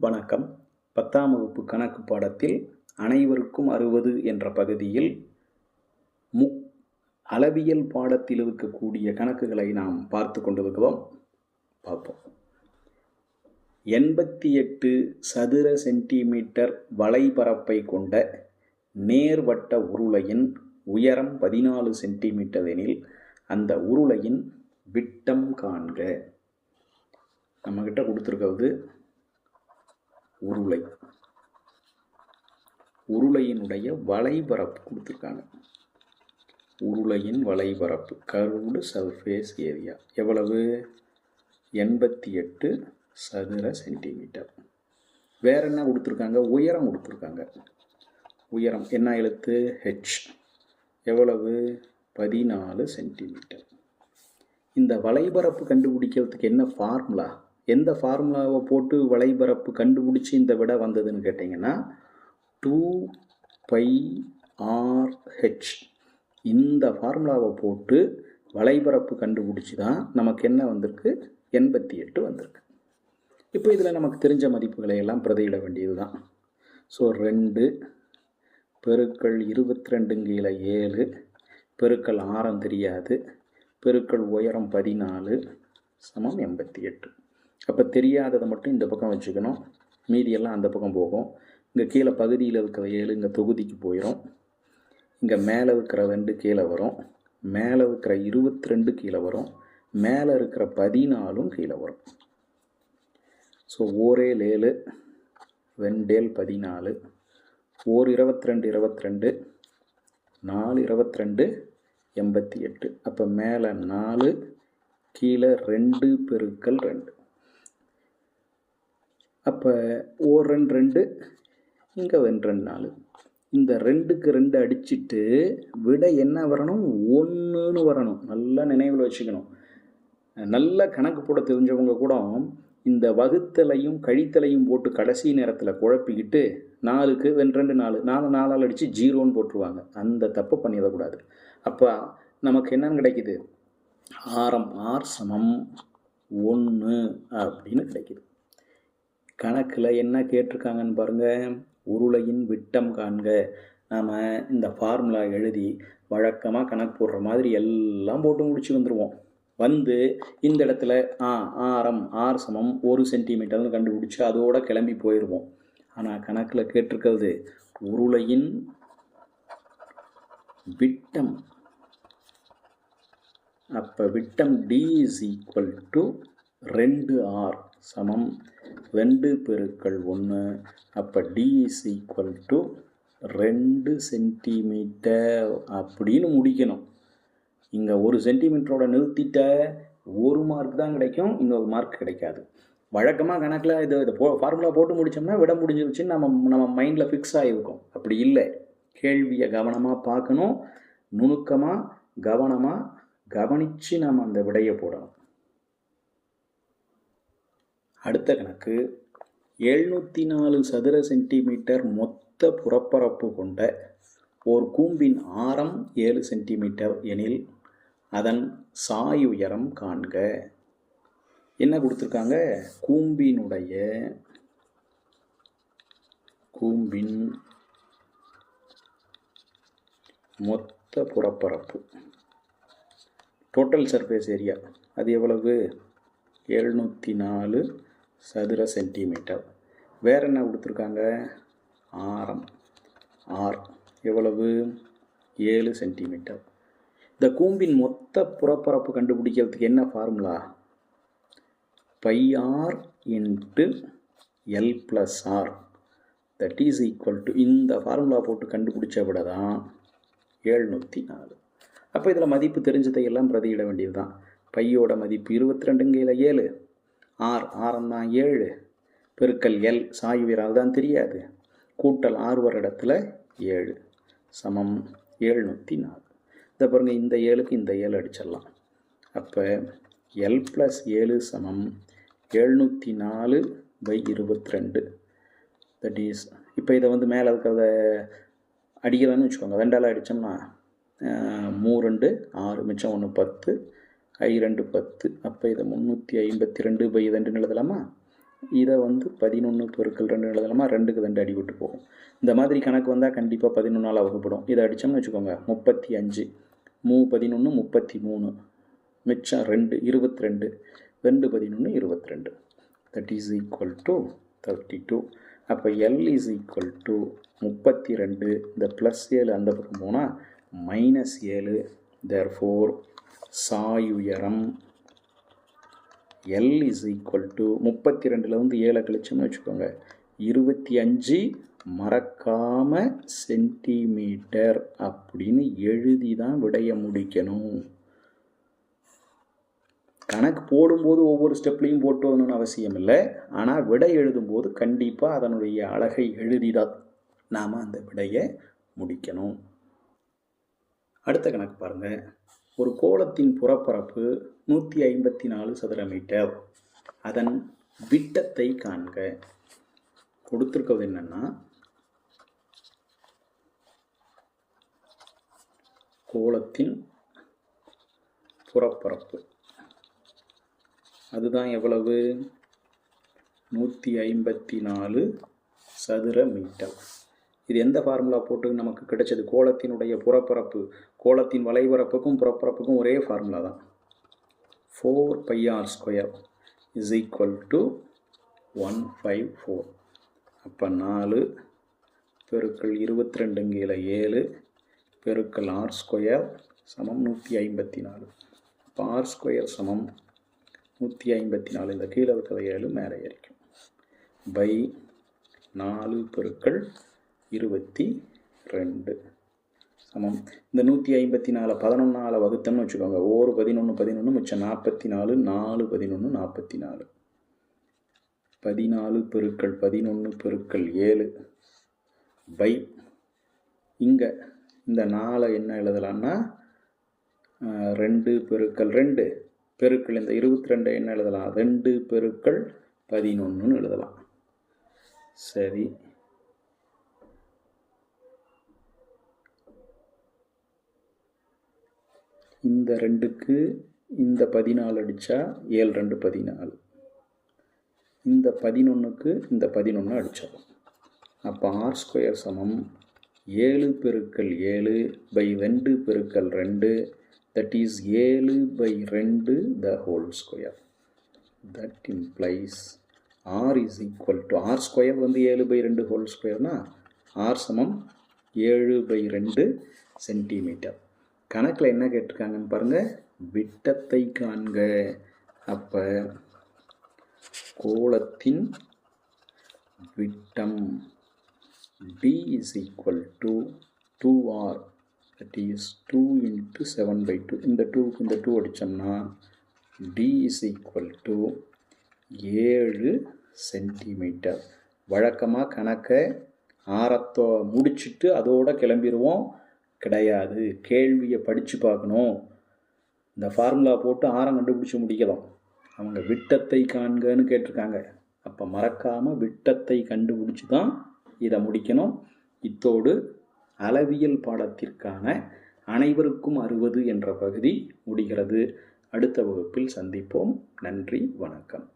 வணக்கம். பத்தாம் வகுப்பு கணக்கு பாடத்தில் அனைவருக்கும் அறுபது என்ற பகுதியில் முக் அளவியல் பாடத்தில் இருக்கக்கூடிய கணக்குகளை நாம் பார்த்து கொண்டிருக்கிறோம். பார்ப்போம். எண்பத்தி எட்டு சதுர சென்டிமீட்டர் வலைபரப்பை கொண்ட நேர்வட்ட உருளையின் உயரம் பதினாலு சென்டிமீட்டர் எனில் அந்த உருளையின் விட்டம் காண்க. நம்மக்கிட்ட கொடுத்துருக்கிறது உருளை. உருளையினுடைய வலைபரப்பு கொடுத்துருக்காங்க. உருளையின் வலைபரப்பு கர்வ்டு சர்ஃபேஸ் ஏரியா எவ்வளவு? எண்பத்தி எட்டு சதுர சென்டிமீட்டர் வேற என்ன கொடுத்துருக்காங்க? உயரம் கொடுத்துருக்காங்க. உயரம் என்ன எழுத்து? ஹெச் எவ்வளவு? பதினாலு சென்டிமீட்டர் இந்த வலைபரப்பு கண்டுபிடிக்கிறதுக்கு என்ன ஃபார்முலா எந்த ஃபார்முலாவை போட்டு வலைபரப்பு கண்டுபிடிச்சி இந்த விட வந்ததுன்னு கேட்டிங்கன்னா டூ பை ஆர்ஹெச் இந்த ஃபார்முலாவை போட்டு வலைபரப்பு கண்டுபிடிச்சி தான் நமக்கு என்ன வந்திருக்கு? எண்பத்தி எட்டு வந்திருக்கு. இப்போ இதில் நமக்கு தெரிஞ்ச மதிப்புகளை எல்லாம் பிரதியிட வேண்டியது தான் ஸோ ரெண்டு பெருக்கள் இருபத்தி ரெண்டுங்கில ஏழு பெருக்கள் ஆரம் தெரியாது பெருக்கள் உயரம் பதினாலு சமம் எண்பத்தி எட்டு. அப்போ தெரியாததை மட்டும் இந்த பக்கம் வச்சுக்கணும். மீதியெல்லாம் அந்த பக்கம் போகும். இங்கே கீழே பகுதியில் இருக்கிற ஏழு இங்கே தொகுதிக்கு போயிடும் இங்கே மேலே இருக்கிற ரெண்டு கீழே வரும். மேலே இருக்கிற இருபத்தி ரெண்டு கீழே வரும். மேலே இருக்கிற பதினாலும் கீழே வரும். ஸோ ஓரே ஏழு ரெண்டேல் பதினாலு ஓர் இருபத்தி ரெண்டு இருபத்தி ரெண்டு நாலு இருபத்தி ரெண்டு எண்பத்தி எட்டு. அப்போ மேலே நாலு கீழே ரெண்டு பெருக்கல் ரெண்டு. அப்போ ஓர் ரெண்டு ரெண்டு இங்கே ரெண்டு ரெண்டு நாலு. இந்த ரெண்டுக்கு ரெண்டு அடிச்சிட்டு விட என்ன வரணும்? ஒன்றுன்னு வரணும். நல்லா நினைவில் வச்சுக்கணும். நல்ல கணக்கு போட தெரிஞ்சவங்க கூட இந்த வகுத்தலையும் கழித்தலையும் போட்டு கடைசி நேரத்தில் குழப்பிக்கிட்டு நாலுக்கு ரெண்டு ரெண்டு நாலு நாலு நாலால் அடித்து ஜீரோன்னு போட்டுருவாங்க. அந்த தப்பு பண்ணிடக்கூடாது அப்போ நமக்கு என்னன்னு கிடைக்குது? ஆரம் ஆர் சமம் ஒன்று அப்படின்னு கிடைக்கிது. கணக்கில் என்ன கேட்டிருக்காங்கன்னு பாருங்கள் உருளையின் விட்டம் காண்க. நாம் இந்த ஃபார்முலா எழுதி வழக்கமாக கணக்கு போடுற மாதிரி எல்லாம் போட்டு முடிச்சு வந்துடுவோம் வந்து இந்த இடத்துல ஆ ஆரம் ஆர் சமம் ஒரு சென்டிமீட்டர்னு கண்டுபிடிச்சி அதோட கிளம்பி போயிடுவோம் ஆனால் கணக்கில் கேட்டிருக்கிறது உருளையின் விட்டம். அப்போ விட்டம் டி இஸ் ஈக்குவல் டு ரெண்டு ஆர் சமம். ரெண்டு பெருக்கள் ஒன்று அப்போ டி இஸ் ஈக்குவல் டு ரெண்டு சென்டிமீட்டர் அப்படின்னு முடிக்கணும். இங்கே ஒரு சென்டிமீட்டரோட நிறுத்திட்ட ஒரு மார்க் தான் கிடைக்கும் இன்னொரு மார்க் கிடைக்காது. வழக்கமாக கணக்கில் இது இதை போ ஃபார்முலா போட்டு முடித்தோம்னா விட முடிஞ்சிருச்சுன்னு நம்ம நம்ம மைண்டில் ஃபிக்ஸ் ஆகிருக்கும் அப்படி இல்லை. கேள்வியை கவனமாக பார்க்கணும். நுணுக்கமாக கவனமாக கவனித்து நம்ம அந்த விடையை போடணும். அடுத்த கணக்கு. எழுநூற்றி நாலு சதுர சென்டிமீட்டர் மொத்த புறப்பரப்பு கொண்ட ஓர் கூம்பின் ஆரம் ஏழு சென்டிமீட்டர் எனில் அதன் சாய் உயரம் காண்க. என்ன கொடுத்துருக்காங்க? கூம்பினுடைய கூம்பின் மொத்த புறப்பரப்பு. டோட்டல் சர்ஃபேஸ் ஏரியா அது எவ்வளவு? எழுநூற்றி நாலு சதுர சென்டிமீட்டர். வேறு என்ன கொடுத்துருக்காங்க? ஆரம். ஆர். எவ்வளவு? ஏழு சென்டிமீட்டர். இந்த கூம்பின் மொத்த புறப்பரப்பு கண்டுபிடிக்கிறதுக்கு என்ன formula pi R into L plus R. That is equal to இந்த ஃபார்முலா போட்டு கண்டுபிடிச்ச விட தான் ஏழ்நூற்றி நாலு அப்போ இதில் மதிப்பு தெரிஞ்சதை எல்லாம் பிரதியிட வேண்டியது தான் பையோட மதிப்பு இருபத்தி ரெண்டுங்கையில் ஏழு. ஆர் ஆரம் தான் ஏழு. பெருக்கல் எல் சாயுவீரம் தான் தெரியாது. கூட்டல் ஆறு வர இடத்துல ஏழு. சமம் ஏழ்நூற்றி நாலு. இதை பாருங்கள் இந்த ஏழுக்கு இந்த ஏழு அடிச்சிடலாம். அப்போ எல் ப்ளஸ் ஏழு சமம் எழுநூற்றி நாலு பை இருபத்தி ரெண்டு தட் இஸ் இப்போ இதை வந்து மேலே இருக்கிறத அடிக்கலாம்னு வச்சுக்கோங்க. ரெண்டால் அடித்தோம்னா மூ ரெண்டு ஆறு மிச்சம் ஒன்று பத்து ஐ ரெண்டு பத்து. அப்போ இதை முந்நூற்றி ஐம்பத்தி ரெண்டு பை ரெண்டுன்னு எழுதலாமா? இதை வந்து பதினொன்று பெருக்கல் ரெண்டு எழுதலாமா? ரெண்டுக்கு ரெண்டு அடி விட்டு போகும். இந்த மாதிரி கணக்கு வந்தால் கண்டிப்பாக பதினொன்றால் வகுப்படும் இதை அடித்தோம்னு வச்சுக்கோங்க. முப்பத்தி அஞ்சு. மூ பதினொன்று முப்பத்தி மூணு. மிச்சம் ரெண்டு இருபத்தி ரெண்டு. ரெண்டு பதினொன்று இருபத்தி ரெண்டு. That is equal to thirty two அப்போ எல் இஸ் ஈக்குவல் டு முப்பத்தி ரெண்டு. இந்த ப்ளஸ் ஏழு அந்த பக்கம் போனால் மைனஸ் ஏழு. தேர் ஃபோர் சாய் உயரம் எல் இஸ் ஈக்குவல் டு முப்பத்தி ரெண்டில் வந்து ஏழை கழிச்சோம்னு வச்சுக்கோங்க. இருபத்தி அஞ்சு மறக்காம சென்டிமீட்டர் அப்படின்னு எழுதி தான் விடைய முடிக்கணும். கணக்கு போடும்போது ஒவ்வொரு ஸ்டெப்லையும் போட்டு வரணும்னு அவசியம் இல்லை. ஆனால் விடை எழுதும்போது கண்டிப்பாக அதனுடைய அழகை எழுதி தான் நாம் அந்த விடையை முடிக்கணும். அடுத்த கணக்கு பாருங்கள் ஒரு கோலத்தின் புறப்பரப்பு நூற்றி ஐம்பத்தி நாலு சதுர மீட்டர். அதன் விட்டத்தை காண்க. கொடுத்துருக்கிறது என்னென்னா கோலத்தின் புறப்பரப்பு. அதுதான் எவ்வளவு? நூற்றி ஐம்பத்தி நாலு சதுர மீட்டர். இது எந்த ஃபார்முலா போட்டு நமக்கு கிடைச்சது? கோலத்தினுடைய புறப்பரப்பு கோலத்தின் வலைபரப்புக்கும் புறப்பரப்புக்கும் ஒரே ஃபார்முலா தான். Four pi R square is equal to one five four அப்போ நாலு பெருக்கள் இருபத்தி கீழே ஏழு பெருக்கள் ஆர் ஸ்கொயர் சமம் நூற்றி ஐம்பத்தி நாலு. அப்போ ஆர் ஸ்கொயர் சமம் நூற்றி ஐம்பத்தி நாலு. இந்த கீழே இருக்கிற ஏழு மேலே ஏறிக்கும். பை நாலு பெருக்கள் இருபத்தி ரெண்டு. சமம். இந்த நூற்றி ஐம்பத்தி நாலு பதினொன்றால் வகுத்தம்னு வச்சுக்கோங்க. ஒவ்வொரு பதினொன்று பதினொன்று மிச்சம் நாற்பத்தி நாலு நாலு பதினொன்று நாற்பத்தி நாலு பதினாலு பெருக்கள் பதினொன்று பெருக்கள் ஏழு பை. இங்கே இந்த நாளை என்ன எழுதலாம்னா ரெண்டு பெருக்கள் ரெண்டு. பெருக்கள் இந்த இருபத்தி ரெண்டை என்ன எழுதலாம்? ரெண்டு பெருக்கள் பதினொன்றுன்னு எழுதலாம். சரி. இந்த ரெண்டுக்கு இந்த பதினாலு அடித்தா ஏழு ரெண்டு பதினாலு. இந்த பதினொன்றுக்கு இந்த பதினொன்று அடித்தோம் அப்போ ஆர் ஸ்கொயர் சமம் ஏழு பெருக்கல் ஏழு பை ரெண்டு பெருக்கல் ரெண்டு. தட் இஸ் ஏழு பை ரெண்டு the whole square that implies R is equal to R square வந்து ஏழு பை ரெண்டு ஹோல் ஸ்கொயர்னா ஆர் சமம் ஏழு பை ரெண்டு சென்டிமீட்டர் கணக்கில் என்ன கேட்டிருக்காங்கன்னு பாருங்கள் விட்டத்தை காண்க. அப்போ கோலத்தின் விட்டம் B is equal to two R that is two into seven by two இந்த டூக்கு இந்த டூ அடித்தோம்னா டி இஸ் ஈக்குவல் டு ஏழு சென்டிமீட்டர் வழக்கமாக கணக்கை ஆரத்தோ முடிச்சிட்டு அதோட கிளம்பிடுவோம் கிடையாது. கேள்வியை படித்து பார்க்கணும். இந்த ஃபார்முலா போட்டு ஆரம் கண்டுபிடிச்சி முடிக்கலாம். அவங்க விட்டத்தை காண்கன்னு கேட்டிருக்காங்க. அப்போ மறக்காமல் விட்டத்தை கண்டுபிடிச்சி தான் இதை முடிக்கணும். இத்தோடு அளவியல் பாடத்திற்கான அனைவருக்கும் அறுபது என்ற பகுதி முடிகிறது. அடுத்த வகுப்பில் சந்திப்போம். நன்றி வணக்கம்.